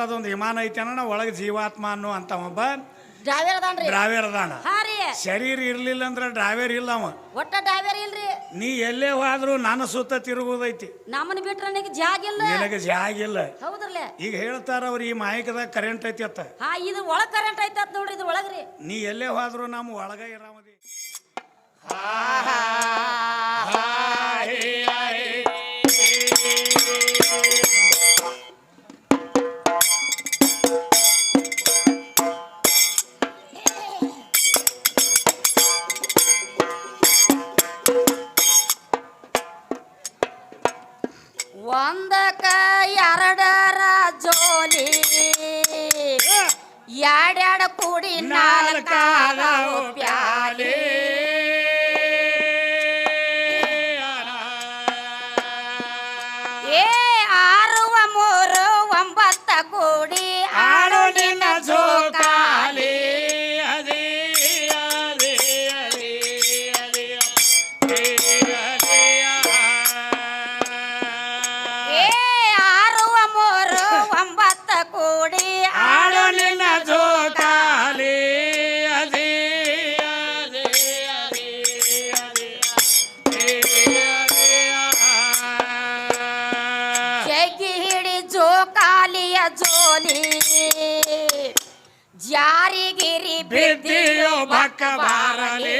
ಅಂತದೊಂದು ವಿಮಾನ ಐತಿ ಅನ್ನೋಣ ಒಳಗೆ ಜೀವಾತ್ಮ ಅನ್ನೋ ಅಂತ ಒಬ್ಬ ಡ್ರೈವರ್ ಅದಾನ್ರಿ. ಡ್ರೈವರ್ ಅದಾನ. ಹಾ ರೀ. ಶರೀರ ಇರ್ಲಿಲ್ಲ ಅಂದ್ರೆ ಡ್ರೈವರ್ ಇಲ್ಲ ಅವ. ಒಟ್ಟ ಡ್ರೈವರ್ ಇಲ್ರಿ. ನೀ ಎಲ್ಲೇ ಹೋದ್ರು ನನ್ನ ಸುತ್ತ ತಿರುಗುದೈತಿ. ನಮ್ಮನ್ನ ಬಿಟ್ರೆ ನನಗೆ ಜಾಗ ಇಲ್ಲ. ನಿನಗೆ ಜಾಗಿಲ್ಲ ಹೌದ್ರಲ್ಲ. ಈಗ ಹೇಳ್ತಾರ ಅವ್ರು ಈ ಮಾಯಕದಾಗ ಕರೆಂಟ್ ಐತಿ ಅತ್ತ. ಹಾ ಇದು ಒಳಗ್ ಕರೆಂಟ್ ಐತತ್ ನೋಡ್ರಿ ಇದು ಒಳಗ್ರಿ. ನೀ ಎಲ್ಲೇ ಹೋದ್ರು ನಮ್ಮ ಒಳಗ ಇರಾಮದಿ ಒಂದಕ್ಕ ಎರಡೆರಡು ಕೂಡಿ ನಾಲ್ಕಾಲ ಪ್ಯಾಲಿ. ಜಗ್ಗಿ ಹಿಡಿ ಜೋಕಾಲಿಯ ಜೋಲಿ. ಜಾರಿಗಿರಿ ಬಿದ್ದಿಯೋ ಭಕ್ಕ ಬಾರಲಿ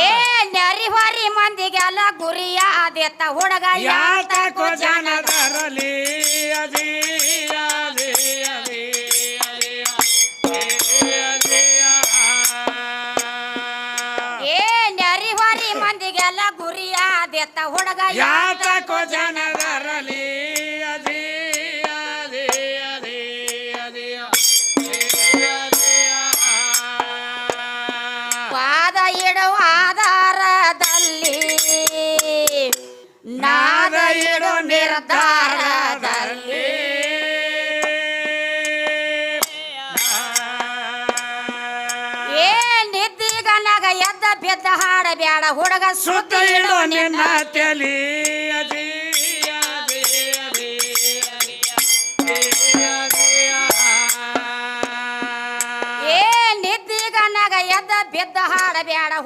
ಏ ನರಿ ಹೊರಿ ಮಂದಿಗೆಲ್ಲ ಗುರಿಯಾದೆತ್ತ ಹುಡುಗ ಯಾತಕೋ ಜನದರಲಿ ಅದಿ ಹುಡುಗ ಯಾತಕೋ ಜನರಲಿ ಅದಿ ಅದಿ ಅದಿ ಅದಿ ಪಾದ ಇಡುವ ಆಧಾರದಲ್ಲಿ ನಾದ ಇಡು ನಿರ್ಧಾರದಲ್ಲಿ. ಎದ್ದ ಬಿದ್ದ ಹಾಡಬ್ಯಾಡ ಹುಡುಗ ಸುತ್ತ ಇಡು ನಿನ್ನ ತಲಿ. ಅದಿ ಅದಿ ಅದಿ ಏ ನಿದ್ದಿಗನಗ ಎದ್ದ ಬಿದ್ದ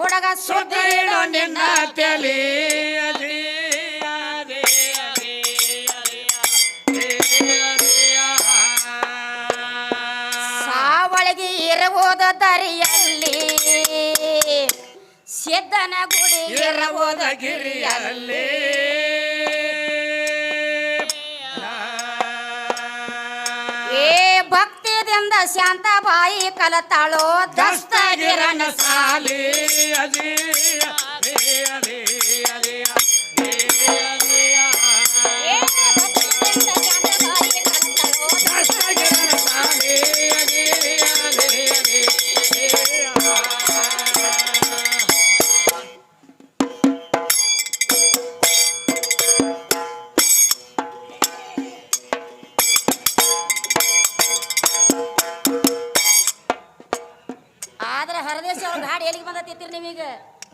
ಹುಡುಗ ಸುತ್ತ ಸುತ್ತ ಇಡು ಇಡು ನಿನ್ನ ಅದಿ ಅದಿ ಅದಿ. ಸಾವಳಿಗೆ ಇರುವುದು ದರಿಯಲ್ಲಿ. ಸಿದ್ಧನ ಗುಡಿ ಇರುವುದ ಗಿರಿಯಲ್ಲಿ ಏ ಭಕ್ತಿದಿಂದ ಶಾಂತ ಬಾಯಿ ಕಲತಾಳೋ ದಸ್ತಗಿರನ ಸಾಲಿ. ಅದಿ ಹರದೇಶ ಅವ್ರ ಗಾಡಿ ಎಲ್ಲಿಗೆ ಬಂದತ್ತಿರ್ತೀರಿ ನೀವೀಗ?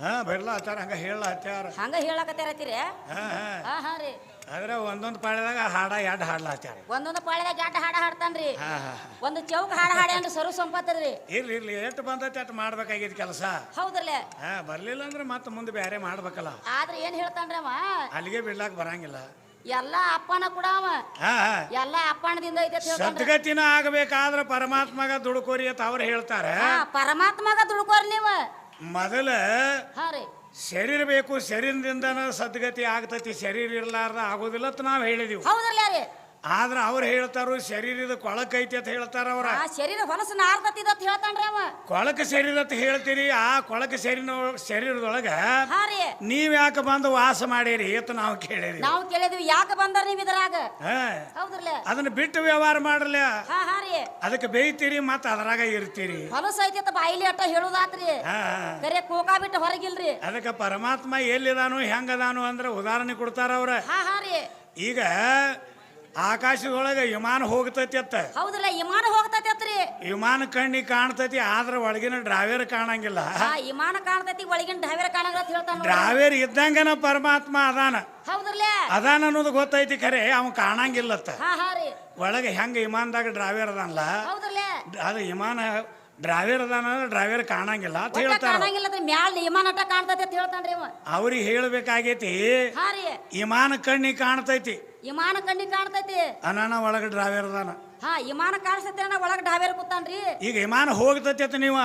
ಹಾ ಬರ್ಲಾ ಹತ್ತಾರ ಹಂಗ ಹತ್ತಾರ. ಹಂಗ ಹೇಳಕತ್ತೀರತ್ತೀರಿ? ಹಾ ಹಾ. ಹಾ ಹಾ ರೀ. ಆದ್ರೆ ಒಂದೊಂದು ಪಾಳ್ಯದಾಗ ಹಾಡ ಎರಡು ಹಾಡ್ಲಾ ಹತ್ತಾರ. ಒಂದೊಂದು ಪಾಳ್ಯದಾಗ ಗಾಟ ಹಾಡ ಹಾಡ್ತಾನ್ರಿ. ಹಾ ಹಾ ಒಂದು ಚೌಕ್ ಹಾಡ ಹಾಡ ಅಂದ್ರೆ ಸರು ಸಂಪತ್ತದ್ರಿ. ಇರ್ಲಿ ಇರ್ಲಿ. ಎಷ್ಟು ಬಂದೈತಿ ಅಷ್ಟು ಮಾಡ್ಬೇಕಾಗಿದ್ ಕೆಲಸ. ಹೌದ್ರಲ್ಲ? ಹಾ ಬರ್ಲಿಲ್ಲ ಅಂದ್ರೆ ಮತ್ತೆ ಮುಂದೆ ಬೇರೆ ಮಾಡ್ಬೇಕಲ್ಲ. ಆದ್ರೆ ಏನ್ ಹೇಳ್ತಾನ್ರಿ ಅವ? ಅಲ್ಲಿಗೆ ಬಿಡ್ಲಾಕ್ ಬರಂಗಿಲ್ಲ. ಎಲ್ಲ ಅಪ್ಪನ ಕೂಡ ಅವ. ಹಾ ಎಲ್ಲ ಅಪ್ಪಣದಿಂದ ಐತೆ ಅಂತ ಹೇಳ್ತಾನ್ರಿ ಸದ್ಗತಿನ ಆಗಬೇಕಾದ್ರೆ ಪರಮಾತ್ಮಗ ದುಡುಕೋರಿ ಅಂತ ಅವ್ರು ಹೇಳ್ತಾರೆ. ಹಾ ಪರಮಾತ್ಮಗ ದುಡ್ಕೋರಿ ನೀವ. ಮೊದಲ ಹಾ ರೀ. ಶರೀರ ಬೇಕು ಶರೀರದಿಂದನ ಸದ್ಗತಿ ಆಗ್ತತಿ. ಶರೀರ ಇರ್ಲಾರ್ದ ಆಗೋದಿಲ್ಲ ಅಂತ ನಾವು ಹೇಳಿದೀವಿ. ಹೌದ್ರಲ್ಲ ರೀ. ಆದ್ರೆ ಅವ್ರು ಹೇಳ್ತಾರು ಶರೀರದ ಕೊಳಕೈತಿ ಅಂತ ಹೇಳ್ತಾರ ಅವ್ರ. ಆ ಶರೀರ ಹೊಲಸು ನಾರ್ತತಿದ ಅಂತ ಹೇಳ್ತಾನ್ರಿ ಅವ. ಕೊಳಕ ಶರೀರ ಅಂತ ಹೇಳ್ತೀರಿ ಆ ಕೊಳಕ ಶರೀರ ಶರೀರದೊಳಗ ಹಾ ರೀ. ನೀವ್ ಯಾಕೆ ಬಂದು ವಾಸ ಮಾಡಿರಿ ಅಂತ ನಾವು ಕೇಳಿರಿ ನಾವು ಕೇಳಿದ್ವಿ ಯಾಕೆ ಬಂದಾರ ನೀವ್ ಇದ್ರಾಗ? ಹಾ. ಹೌದ್ರಲ್ಲ? ಅದನ್ನ ಬಿಟ್ಟು ವ್ಯವಹಾರ ಮಾಡ್ರಲ್ಲ? ಹಾ ಹಾ ರೀ. ಅದಕ್ಕೆ ಬೇಯ್ತೀರಿ ಮತ್ತೆ ಅದ್ರಾಗ ಇರ್ತೀರಿ. ಹೊಲಸು ಐತಿ ಅಂತ ಬಾಯಿಲಿ ಅಟ್ಟ ಹೇಳುದಾತ್ರಿ. ಹಾ. ಕರೆ ಕೋಕಾ ಬಿಟ್ಟು ಹೊರಗಿಲ್ರಿ. ಅದಕ್ಕೆ ಪರಮಾತ್ಮ ಎಲ್ಲಿದಾನು ಹೆಂಗದಾನು ಅಂದ್ರೆ ಉದಾಹರಣೆ ಕೊಡ್ತಾರ ಅವ್ರ. ಹಾ ಹಾ ರೀ. ಈಗ ಆಕಾಶದೊಳಗೆ ವಿಮಾನ ಹೋಗ್ತೈತಿ ಅತ್ತ. ಹೌದಲ್ಲ ವಿಮಾನ ಹೋಗ್ತೈತಿ ವಿಮಾನ ಕಣ್ಣಿ ಕಾಣ್ತೈತಿ ಆದ್ರ ಒಳಗಿನ ಡ್ರಾವೇರ್ ಕಾಣಂಗಿಲ್ಲ. ವಿಮಾನ ಕಾಣ್ತೈತಿ ಒಳಗಿನ ಡ್ರೈವರ್ ಕಾಣಂಗಿಲ್ಲ ಅಂತ ಹೇಳ್ತಾನ. ಡ್ರಾವೇರ್ ಇದ್ದಂಗನ ಪರಮಾತ್ಮ ಅದಾನ. ಹೌದಲ್ಲ ಅದಾನ ಅನ್ನೋದು ಗೊತ್ತೈತಿ ಖರೆ ಅವ ಕಾಣಂಗಿಲ್ಲತ್ತ. ಒಳಗೆ ಹೆಂಗ ವಿಮಾನದಾಗ ಡ್ರಾವೇರ್ ಅದಾನಲ್ಲ. ಅದು ವಿಮಾನ ಡ್ರಾವೇರ್ ಅದಾನ ಡ್ರೈವರ್ ಕಾಣಂಗಿಲ್ಲ ಅಂತ ಒಟ್ಟ ಹೇಳ್ತಾರ. ಕಾಣಂಗಿಲ್ಲ ಅಂದ್ರೆ ಮ್ಯಾಲ ವಿಮಾನ ಅಟ್ಟ ಕಾಣ್ತೈತಿ ಅಂತ ಹೇಳ್ತಾನ್ರಿ ಅವ. ಅವ್ರಿಗೆ ಹೇಳ್ಬೇಕಾಗೈತಿ ಹಾ ರೀ. ವಿಮಾನ ಕಣ್ಣಿ ಕಾಣ್ತೈತಿ. ವಿಮಾನ ಕಣ್ಣಿ ಕಾಣ್ತೈತಿ. ಅನಾನ ಒಳಗೆ ಡ್ರೈವರ್ ಅದಾನ. ಹಾ ವಿಮಾನ ಕಾಣಿಸ್ತೈತಿ ಒಳಗ ಡ್ರೈವರ್ ಕೂತಾನ್ರಿ. ಈಗ ವಿಮಾನ ಹೋಗ್ತೈತಿ ಅಂತ ನೀವು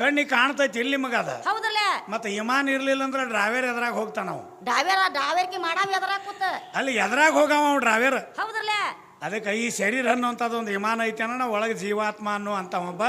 ಕಣ್ಣಿ ಕಾಣ್ತೈತಿ ಇಲ್ಲಿ ಮಗ ಅದ. ಹೌದಲ್ಲ ಮತ್ತೆ ವಿಮಾನ ಇರ್ಲಿಲ್ಲ ಅಂದ್ರೆ ಡ್ರೈವರ್ ಎದ್ರಾಗ ಹೋಗ್ತಾನ ಅವ. ಡಾವೇರ ಢಾಬೇರ್ಕಿ ಮಾಡಾವಿ ಎದ್ರಾಗ ಕೂತ? ಅಲ್ಲಿ ಎದ್ರಾಗ ಹೋಗಾವ ಅವ ಡ್ರೈವರ್ ಹೌದ್ರಲ್ಲ? ಅದಕ್ಕೆ ಈ ಶರೀರ ಅನ್ನುವಂಥದ್ದು ಒಂದು ವಿಮಾನ ಐತೆ ಅನ್ನೋ ಒಳಗೆ ಜೀವಾತ್ಮ ಅನ್ನೋ ಅಂತ ಒಬ್ಬ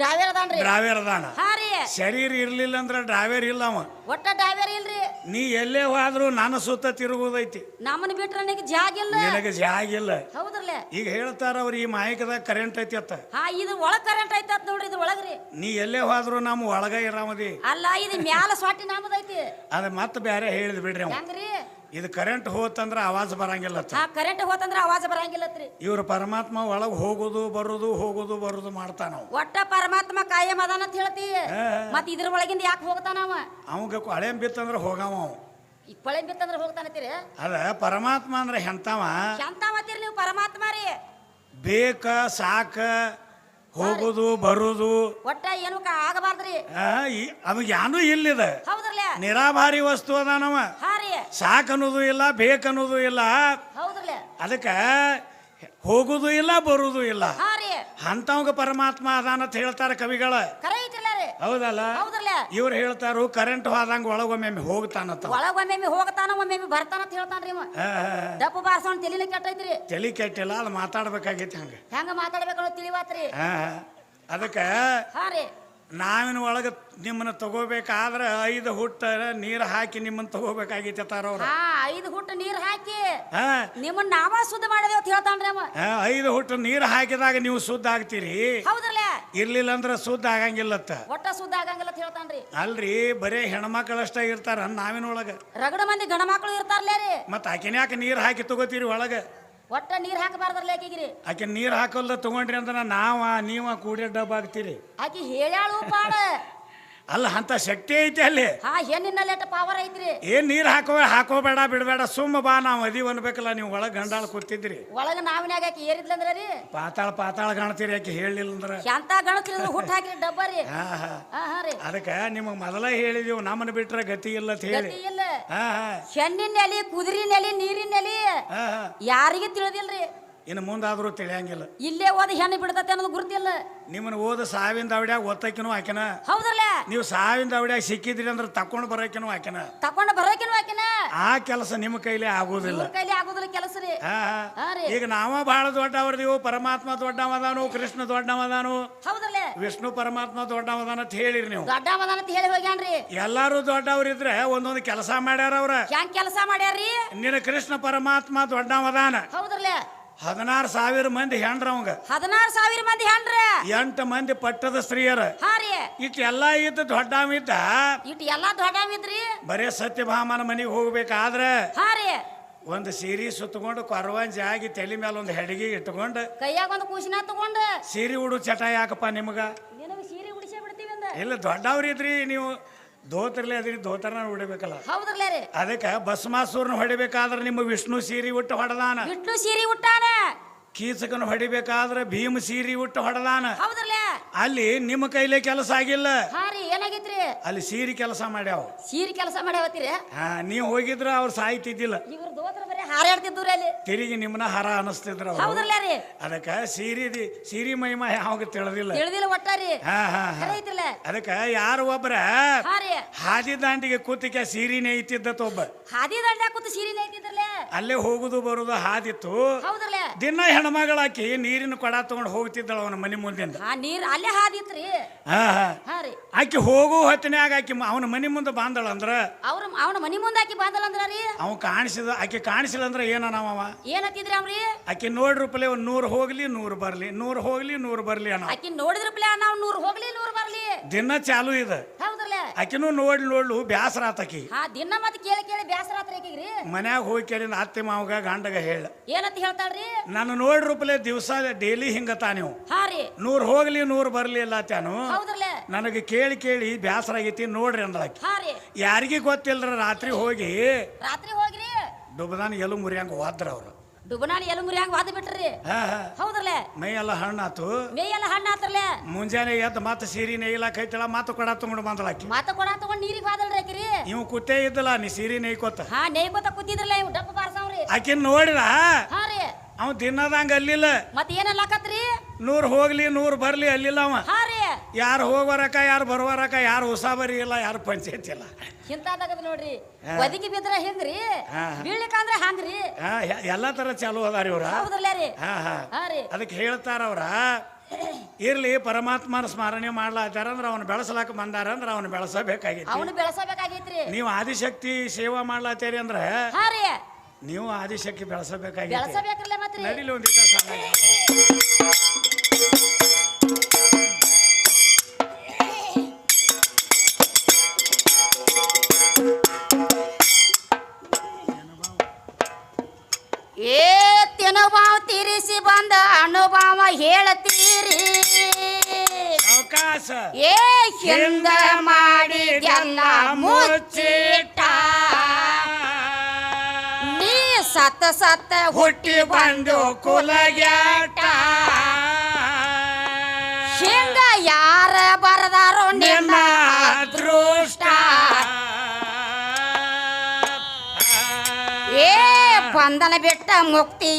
ಡ್ರೈವರ್ ಅದಾನ್ರಿ. ಡ್ರಾವೇರ್ ಅದಾನ. ಹಾ ರೀ. ಶರೀರ ಇರ್ಲಿಲ್ಲ ಅಂದ್ರೆ ಡ್ರೈವರ್ ಇಲ್ಲ ಅವ. ಒಟ್ಟ ಡ್ರೈವರ್ ಇಲ್ರಿ. ನೀ ಎಲ್ಲೇ ಹೋದ್ರು ನನ್ನ ಸುತ್ತ ತಿರುಗುದೈತಿ. ನಮ್ಮನ್ನ ಬಿಟ್ರೆ ನನಗೆ ಜಾಗ ಇಲ್ಲ. ನಿನಗೆ ಜಾಗಿಲ್ಲ ಹೌದ್ರಲ್ಲ. ಈಗ ಹೇಳ್ತಾರ ಅವ್ರ ಈ ಮಾಯಕದಾಗ ಕರೆಂಟ್ ಐತಿ ಅತ್ತ. ಹಾ ಇದು ಒಳಗ್ ಕರೆಂಟ್ ಐತಿ ಅತ್ ನೋಡ್ರಿ ಇದು ಒಳಗ್ರಿ ನೀ ಎಲ್ಲೇ ಹೋದ್ರು ನಮ್ಮ ಒಳಗ ಇರಾಮದಿ. ಅಲ್ಲ ಇದು ಮ್ಯಾಲ ಸ್ವಾಟಿ ನಾಮದೈತಿ ಅದ ಮತ್ತೆ ಬೇರೆ ಹೇಳಿದ್ ಬಿಡ್ರಿ ಅವ. ಹೆಂಗ್ರಿ? ಇದು ಕರೆಂಟ್ ಹೋತಂದ್ರೆ ಆವಾಜ್ ಬರಂಗಿಲ್ಲ ಹಾ ಕರೆಂಟ್ ಹೋತಂದ್ರ ಆವಾಜ್ ಬರಂಗಿಲ್ಲತ್ರಿ. ಇವ್ರ ಪರಮಾತ್ಮ ಒಳಗ್ ಹೋಗುದು ಬರುದು ಹೋಗುದು ಬರುದು ಮಾಡ್ತಾನ ಅವ ಒಟ್ಟ ಪರಮಾತ್ಮ ಕಾಯಂ ಅದಾನ ಅಂತ ಹೇಳ್ತಿ. ಮತ್ ಇದ್ರ ಒಳಗಿಂದ ಯಾಕೆ ಹೋಗ್ತಾನವ ಅವಂಗ ಹಳೆ ಬಿತ್ತಂದ್ರ ಹೋಗವ ಅವ. ಈ ಕೊಳೆ ಬಿತ್ತಂದ್ರ ಹೋಗ್ತಾನತ್ತೀರಿ ಅದ ಪರಮಾತ್ಮ ಅಂದ್ರೆ ಎಂತವ ಶಾಂತ ನೀವು ಪರಮಾತ್ಮ ರೀ. ಬೇಕ ಸಾಕ ಹೋಗುದು ಬರುದು. ಒಟ್ಟ ಏನು ಆಗಬಾರ್ದ್ರಿ? ಅದು ಏನೂ ಇಲ್ಲಿದೆ ಯಾನು ಇಲ್ಲಿದ. ಹೌದ್ರಲ್ಲ ನಿರಾಭಾರಿ ವಸ್ತು ಅದ ನಮ್ಮ. ಸಾಕನ್ನೋದು ಇಲ್ಲ ಬೇಕನ್ನೋದು ಇಲ್ಲ. ಹೌದ್ರಲ್ಲ ಅದಕ್ಕೆ ಹೋಗುದು ಇಲ್ಲ ಬರುದು ಇಲ್ಲ. ಅಂತವಂಗ ಪರಮಾತ್ಮ ಅದಾನ ಅಂತ ಹೇಳ್ತಾರೆ ಕವಿಗಳ. ಹೌದಲ್ಲ? ಹೌದ್ರಲ್ಲ? ಇವ್ರು ಹೇಳ್ತಾರು ಕರೆಂಟ್ ಹೋದಂಗ ಒಳಗೊಮ್ಮೆ ಹೋಗ್ತಾನ ಒಳಗ ಒಮ್ಮೆ ಹೋಗ್ತಾನ ಒಮ್ಮೆ ಬರ್ತಾನ ಅಂತ ಹೇಳ್ತಾನ್ರಿ ಇವ. ಆ, ದಪ್ಪ ಬಾರ್ಸೋಣ ತಲಿನ ಕೆಟ್ಟೈತ್ರಿ. ತಲಿ ಕೆಟ್ಟಿಲ್ಲ ಅಲ್ಲಿ ಮಾತಾಡ್ಬೇಕಾಗೈತಿ ಹಂಗ. ಹೆಂಗ ಮಾತಾಡ್ಬೇಕು ಅನ್ನೋ ತಿಳಿವಾತ್ರಿ ಆ, ಅದಕ್ಕ ಹಾ ರೀ. ನಾವಿನ ಒಳಗೆ ನಿಮ್ಮನ್ನ ತಗೋಬೇಕಾದ್ರೆ ಐದು ಹುಟ್ಟ ನೀರು ಹಾಕಿ ನಿಮ್ಮನ್ನ ತಗೋಬೇಕಾಗಿತ್ತು ತಾರವ್ರ ಹಾ ಐದು ಹುಟ್ಟು ನೀರು ಹಾಕಿ. ಹಾ. ನಿಮ್ಮನ್ನ ನಾವ ಶುದ್ಧ ಮಾಡಿದೆ ಅಂತ ಹೇಳ್ತಾನ್ರಿ ಅವ. ಐದು ಹುಟ್ಟು ನೀರು ಹಾಕಿದಾಗ ನೀವು ಶುದ್ಧ ಆಗ್ತೀರಿ. ಹೌದ್ರಲ್ಲ? ಇರ್ಲಿಲ್ಲ ಅಂದ್ರೆ ಶುದ್ಧ ಆಗಂಗಿಲ್ಲತ್ತ ಒಟ್ಟ ಶುದ್ಧ ಆಗಂಗಿಲ್ಲ ಅಂತ ಹೇಳ್ತಾನ್ರಿ. ಅಲ್ರಿ ಬರೇ ಹೆಣ್ಮಕ್ಳಷ್ಟ ಇರ್ತಾರ ಒಳಗೆ. ರಗಡ ಮಂದಿ ಗಣ ಮಕ್ಳು ಮತ್ತೆ ರೀ. ಮತ್ತ್ ಆಕಿನ ಯಾಕೆ ನೀರು ಹಾಕಿ ತಗೋತೀರಿ ಒಳಗ? ಒಟ್ಟ ನೀರ್ ಹಾಕಬಾರ್ದ್ರಲ್ಲ ಆಕಿಗ್ರಿ ಆಕೆ ನೀರ್ ಹಾಕಲ್ದ ತಗೊಂಡ್ರಿ ಅಂದ್ರೆ ನಾವ ನೀವ ಕೂಡಿ ಡಬ್ಬ ಹಾಕ್ತೀರಿ. ಆಕಿ ಹೇಳ್ಯಾಳು ಪಾಡ. ಅಲ್ಲ ಅಂತ ಶಕ್ತಿ ಐತೆ ಅಲ್ಲಿ. ಹಾ ಪವರ್ ಐತ್ರಿ? ಏನ್ ನೀರ್ ಹಾಕೋ ಹಾಕೋಬೇಡ ಬಿಡಬೇಡ ಸುಮ್ಮ ಬಾ ನಾವ್ ಅದಿ ಅನ್ಬೇಕಲ್ಲ ನೀವು ಒಳಗ್ ಗಂಡಾಳ ಕೂತಿದ್ರಿ. ಒಳಗ ನಾವಿನಾಗ ಯಾಕೆ ಏರಿದ್ಲಂದ್ರ ರೀ? ಪಾತಾಳ ಪಾತಾಳ ಕಾಣ್ತೀರಿ ಯಾಕೆ ಹೇಳಿಲ್ಲ ಅಂದ್ರ ಎಂತ ಗಣಸ್ರಿ ಹುಟ್ಟು ಹಾಕಿ ಡಬ್ಬ ರೀ. ಹಾ ಹಾ. ಹಾ ಹಾ ರೀ. ಅದಕ್ಕ ನಿಮಗ್ ಮೊದಲ ಹೇಳಿದೀವಿ ನಮ್ಮನ್ನ ಬಿಟ್ರೆ ಗತಿ ಇಲ್ಲ ಅಂತ ಹೇಳಿ. ಗತಿ ಇಲ್ಲ. ಹಾ ಹಾ. ಹೆಣ್ಣಿನ ನೆಲಿ ಕುದುರಿ ನೆಲಿ ನೀರಿನ ನೆಲಿ ಹಾ ಹಾ. ಯಾರಿಗೆ ತಿಳಿದಿಲ್ರಿ. ಇನ್ನು ಮುಂದಾದ್ರೂ ತಿಳಿಯಂಗಿಲ್ಲ. ಇಲ್ಲೇ ಓದಿ ಹೆಣ್ಣು ಬಿಡ್ತತೆ ಅನ್ನೋದು ಗುರುತಿಲ್ಲ. ನಿಮ್ಮನ್ನ ಓದ ಸಾವಿಂದ ಅವಡ್ಯಾಗ ಒತ್ತಕಿನೂ ಆಕೆನ. ಹೌದಲ್ಲ ನೀವು ಸಾವಿಂದ ಅವಡ್ಯಾಗ ಸಿಕ್ಕಿದ್ರಿ ಅಂದ್ರೆ ತಕೊಂಡು ಬರೋಕಿನೂ ಆಕೆನ. ತಕೊಂಡ ಬರೋಕಿನ ಹಾಕಿನ ಆ ಕೆಲಸ ನಿಮ್ಮ ಕೈಲಿ ಆಗೋದಿಲ್ಲ. ಇವ್ರ ಕೈಲಿ ಆಗುದಿಲ್ಲ ಕೆಲಸ ರೀ. ಹಾ, ಹಾ. ಹಾ ರೀ. ಈಗ ನಾವ ಬಹಳ ದೊಡ್ಡವರ್ದೀವು ಪರಮಾತ್ಮ ದೊಡ್ಡವದಾನು ಕೃಷ್ಣ ದೊಡ್ಡವದಾನು. ಹೌದಲ್ಲ ವಿಷ್ಣು ಪರಮಾತ್ಮ ದೊಡ್ಡವದಾನ ಅಂತ ಹೇಳಿರಿ ನೀವು. ದೊಡ್ಡ ಅಂತ ಹೇಳಿ ಹೋಗ್ಯಾನ್ರಿ. ಎಲ್ಲಾರು ದೊಡ್ಡವ್ರಿದ್ರೆ ಒಂದೊಂದು ಕೆಲಸ ಮಾಡ್ಯಾರ ಅವ್ರ. ಹೆಂಗ್ ಕೆಲಸ ಮಾಡ್ಯಾರ್ರಿ? ನಿನ್ನ ಕೃಷ್ಣ ಪರಮಾತ್ಮ ದೊಡ್ಡವದಾನ. ಹೌದ್ರಲ್ಲ? ಹದಿನಾರು ಸಾವಿರ ಮಂದಿ ಹೆಂಡ್ರ ಅವಂಗ. ಹದಿನಾರು ಸಾವಿರ ಮಂದಿ ಹೆಣ್ರ? ಎಂಟು ಮಂದಿ ಪಟ್ಟದ ಸ್ತ್ರೀಯರ. ಹಾ ರೀ. ಇಟ್ಟು ಎಲ್ಲ ಇದ್ದ ದೊಡ್ಡವಿದ್ದ ಇಟ್ ಎಲ್ಲಾ ದೊಡ್ಡವಿದ್ರಿ ಬರೇ ಸತ್ಯಭಾಮನ ಮನೆಗೆ ಹೋಗ್ಬೇಕಾದ್ರೆ ಹಾ ರೀ. ಒಂದು ಸೀರೆ ಸುತ್ತಕೊಂಡು ಕೊರವಂಜಿ ಆಗಿ ತಲೆ ಮೇಲೆ ಒಂದು ಹೆಡಗಿ ಇಟ್ಕೊಂಡು ಕೈಯಾಗ ಒಂದು ಕೂಸಿನ ತಗೊಂಡು ಸೀರೆ ಉಡು ಚಟ ಯಾಕಪ್ಪ ನಿಮಗ? ನಿನಗೆ ಸೀರೆ ಉಡಿಸೇ ಬಿಡ್ತೀವಿ ಅಂದ. ಇಲ್ಲ ದೊಡ್ಡವ್ರಿದ್ರಿ ನೀವು ಧೋತ್ರಲೆ ಅದ್ರಿ ಧೋತ್ರನ ಹೊಡಿಬೇಕಲ್ಲ. ಹೌದ್ರಲ್ಲ ರೀ. ಅದಕ್ಕೆ ಭಸ್ಮಾಸೂರ್ನ ಹೊಡಿಬೇಕಾದ್ರೆ ನಿಮ್ಮ ವಿಷ್ಣು ಸೀರಿ ಉಟ್ಟು ಹೊಡೆದಾನ. ವಿಷ್ಣು ಸೀರಿ ಉಟ್ಟಾನ. ಕೀಚಕನ ಹೊಡಿಬೇಕಾದ್ರೆ ಭೀಮ ಸೀರಿ ಉಟ್ಟು ಹೊಡೆದಾನ. ಹೌದ್ರಲ್ಲ. ಅಲ್ಲಿ ನಿಮ್ಮ ಕೈಲೇ ಕೆಲಸ ಆಗಿಲ್ಲ. ಹಾ ರೀ ಏನಾಗೈತ್ರಿ? ಅಲ್ಲಿ ಸೀರಿ ಕೆಲಸ ಮಾಡ್ಯಾವ. ಸೀರಿ ಕೆಲಸ ಮಾಡ್ಯಾವತ್ತೀರಿ? ಹಾ ನೀವು ಹೋಗಿದ್ರ ಅವ್ರು ಸಾಯ್ತಿದ್ದಿಲ್ಲ. ಇವ್ರ ದೋತ್ರ ಅಲ್ಲಿ? ತಿರುಗಿ ನಿಮ್ಮನ್ನ ಹರ ಅನಿಸ್ತಿದ್ರ ಹೌದ್ರಲ್ಲ ರೀ? ಅದಕ್ಕೆ ಸೀರಿ ಸೀರೆ ಮಹಿಮ ಯಾವಾಗ ತಿಳಿದಿಲ್ಲ. ತಿಳಿದಿಲ್ಲ ಒಟ್ಟಾರಿ ಐತಿಲ್ಲ ಅದಕ್ಕೆ ಯಾರು ಒಬ್ರ ಹಾದಿ ದಾಂಡಿಗೆ ಕೂತಿಕ ಸೀರಿನೇ ಐತಿದ್ದತ್ ಒಬ್ಬ. ಹಾದಿ ದಾಂಡ ಕೂತು ಸೀರಿ ಐತಿದ್ರಲ್ಲ ಅಲ್ಲೇ ಹೋಗುದು ಬರುದು ಹಾದಿತ್ತು. ಹೌದ್ರಲ್ಲ? ದಿನ ಹೆಣ್ಮಗಳಾಕಿ ನೀರಿನ ಕೊಡ ತಗೊಂಡು ಹೋಗ್ತಿದ್ದಳ ಅವನ ಮನೆ ಮುಂದಿಂದ. ನೀರ್ ಅಲ್ಲೇ ಹಾದಿತ್ರಿ. ಆಕಿ ಹೋಗು ಹೊತ್ತಿನಾಗ ಆಕಿ ಅವನ ಮನೆ ಮುಂದೆ ಬಾಂದಳ ಅಂದ್ರ ಅವ್ರ ಅವನ ಮನಿ ಮುಂದೆ ಆಕಿ ಬಾಂದಲ್ಲ ಅಂದ್ರ ರೀ? ಅವ್ ಕಾಣಿಸಿದ ಆಕಿ ಕಾಣಿಸಿಲ್ಲ ಅಂದ್ರೆ ಏನ ನಾವ ಏನತ್ತಿದ್ರಿ ಅವ್ರಿ ಆಕಿ ನೋಡ್ರಪ್ಪಲೆ ಒಂದ್ ನೂರು ಹೋಗ್ಲಿ ನೂರು ಬರ್ಲಿ. ನೂರು ಹೋಗ್ಲಿ ನೂರು ಬರ್ಲಿ ಅಣ್ಣ. ಆಕಿ ನೋಡಿದ್ರ ಪ್ಲೇ ನಾವು ನೂರ್ ಹೋಗ್ಲಿ ನೂರ್ ಬರ್ಲಿ. ದಿನ ಚಾಲು ಇದೆ. ಹೌದ್ರಲ್ಲ? ಆಕಿನೂ ನೋಡಿ ನೋಡ್ಲು ಬ್ಯಾಸರ ಆತಕಿ ಹಾ ದಿನ ಮತ್ ಕೇಳಿ ಕೇಳಿ ಬ್ಯಾಸರ ಆತ್ರಿ ಆಕಿಗ್ರಿ. ಮನ್ಯಾಗ ಹೋಗಿ ಕೇಳಿ ಅತ್ತೆ ಮಾವಗ ಗಂಡಗ ಹೇಳ. ಏನಂತ ಹೇಳ್ತಾಳ್ರಿ? ನಾನು ನೋಡ್ರಿ ರೂಪಲೆ ದಿವಸ ಡೈಲಿ ಹಿಂಗ ನೀವು. ಹಾ ರೀ. ನೂರ್ ಹೋಗ್ಲಿ ನೂರ್ ಬರ್ಲಿ ಇಲ್ಲ ತ್ಯಾನು ಹೌದ್ರಲ್ಲ? ನನಗೆ ಕೇಳಿ ಕೇಳಿ ಬ್ಯಾಸರ ಆಗೈತಿ ನೋಡ್ರಿ ಅಂದ್ರಾಕಿ ಹಾ ರೀ. ಯಾರಿಗೂ ಗೊತ್ತಿಲ್ರ ರಾತ್ರಿ ಹೋಗಿ. ರಾತ್ರಿ ಹೋಗ್ರಿ ಡುಬದಾನ ಎಲು ಮುರಿಯಂಗ ವಾದ್ರ ಅವರು. ಡುಬನಾನಿ ಎಲು ಮುರಿಯಂಗ ವಾದ ಬಿಟ್ರಿ? ಹಾ ಹಾ. ಹೌದ್ರಲ್ಲ? ಮೈ ಎಲ್ಲ ಹಣ್ಣಾತು. ಮೈ ಹಣ್ಣ ಹಣ್ಣಾತ್ರಲೆ ಮುಂಜಾನೆ ಎದ್ದು ಮತ್ತೆ ಸೀರೆ ನೇಯ್ಲಾಕೈತಳ ಮಾತು ಕೊಡ ತಗೊಂಡು ಬಂದಳಾಕಿ ಮಾತ ಕೊಡ ತಗೊಂಡ್ ನೀರಿಗೆ ಬಾದಲ್ರಿ ನೀವು ಇವ್ ಕುತ್ತೇ ಇದ್ದಲ್ಲ ನೀ ಸೀರೆ ನೇಯ್ಕೋತ ಹಾ ನೇಯ್ಕೋತ ಕೂತಿದ್ರಲ್ಲ ಇವ್ ಡಪ್ಪ ಬಾರ್ಸವ್ರಿ. ಆಕಿನ್ ನೋಡಿದ ಹಾ ರೀ. ಅವ್ ತಿನ್ನದಂಗ ಅಲ್ಲಿಲ್ಲ. ಮತ್ ಏನಲ್ಲಕತ್ರಿ ನೂರ್ ಹೋಗ್ಲಿ ನೂರ್ ಬರ್ಲಿ ಅಲ್ಲಿಲ್ಲ ಅವ. ಹಾ ರೀ. ಯಾರು ಹೋಗೋರಕ ಯಾರು ಬರುವರಕ ಯಾರು ಉಸಾಬರಿ ಇಲ್ಲ ಯಾರು ಪಂಚಾಯತ್ ಇಲ್ಲ. ನೋಡ್ರಿ. ಒದಗಿ ಬಿದ್ರ ಹೆಂಗ್ರಿ? ಹಾ. ಬೀಳ್ಲಿಕ್ಕಂದ್ರ ಹಂಗ್ರಿ. ಎ- ಎಲ್ಲಾ ತರ ಚಾಲು ಅದಾರ ಇವ್ರ. ಹೌದ್ರಲ್ಲ ರೀ. ಹಾ ಹಾ. ಹಾ ರೀ. ಅದಕ್ಕೆ ಹೇಳ್ತಾರ ಅವ್ರ ಇರ್ಲಿ ಪರಮಾತ್ಮನ ಸ್ಮರಣೆ ಮಾಡ್ಲಾತಾರ ಅಂದ್ರೆ ಅವನು ಬೆಳೆಸಲಾಕ ಬಂದಾರ ಅಂದ್ರೆ ಅವನು ಬೆಳೆಸಬೇಕಾಗಿತ್ತು ಅವನು ಬೆಳೆಸಬೇಕಾಗೈತ್ರಿ. ನೀವು ಆದಿಶಕ್ತಿ ಸೇವಾ ಮಾಡ್ಲಾತೀರಿ ಅಂದ್ರೆ ಹಾ ರೀ. ನೀವು ಆದಿಶಕ್ತಿ ಬೆಳೆಸಬೇಕಾಗಿದೆ ಬೆಳೆಸಬೇಕ್ರಲ್ಲ ಮತ್ರಿ ನಡಿಲಿ ಒಂದಿಟ್ಟ ಸಣ್ಣ ಏ ತಿನುಭಾವ ತೀರಿಸಿ ಬಂದ ಅನುಭವ ಹೇಳ್ತೀರಿ. ಅವಕಾಶ. ಏ ಹಿಂದ ಎಲ್ಲ ಮುಚ್ಚಿಟ್ಟ ಸತ್ತ ಸತ್ತ ಹುಟ್ಟಿ ಬಂದು ಕುಲಗ್ಯಾಟ. ಹಿಂಗ ಯಾರ ಬರದಾರೋ ದೃಷ್ಟ ಅದೃಷ್ಟ. ಏ ಬಂಧನ ಬಿಟ್ಟ ಮುಕ್ತಿ